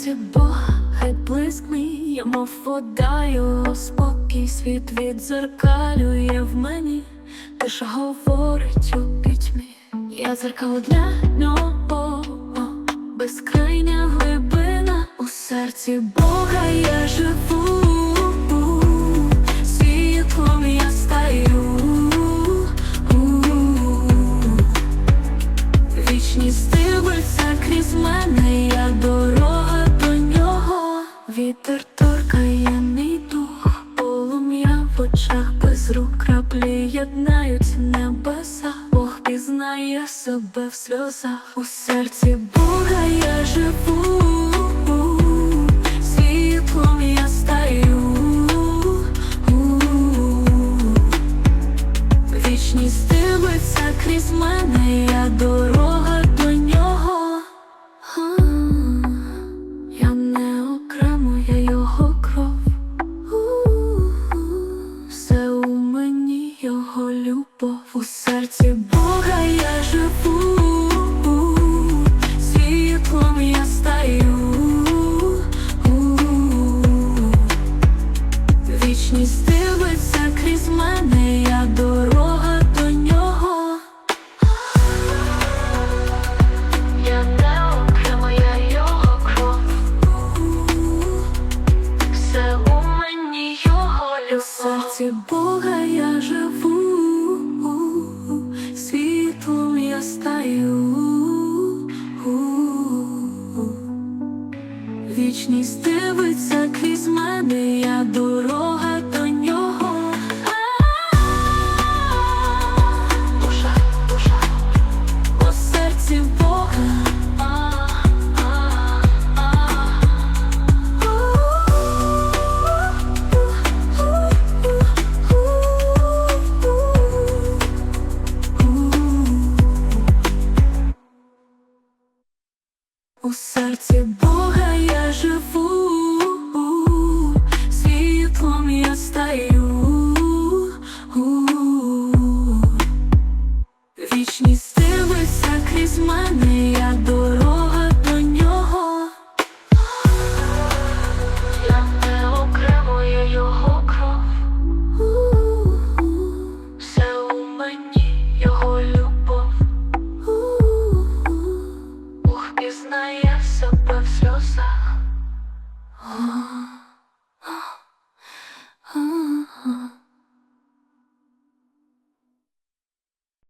серці Бога, хай блиск мій, я мов вода, спокій, світ відзеркалює в мені, тиша говорить у пітьмі, я зеркало для нього, безкрайня глибина у серці Бога рук краплі єднають небеса. Бог пізнає себе в сльозах. У серці Бога я живу, світлом я стаю. Вічність дивиться крізь мене, я дорога серці Бога я живу, світлом я стаю. Вічність дивиться крізь мене, я дорога У серці Бога я живу, світлом я стаю, вічність дивиться крізь мене, я дорога. Одна я себе в сльозах.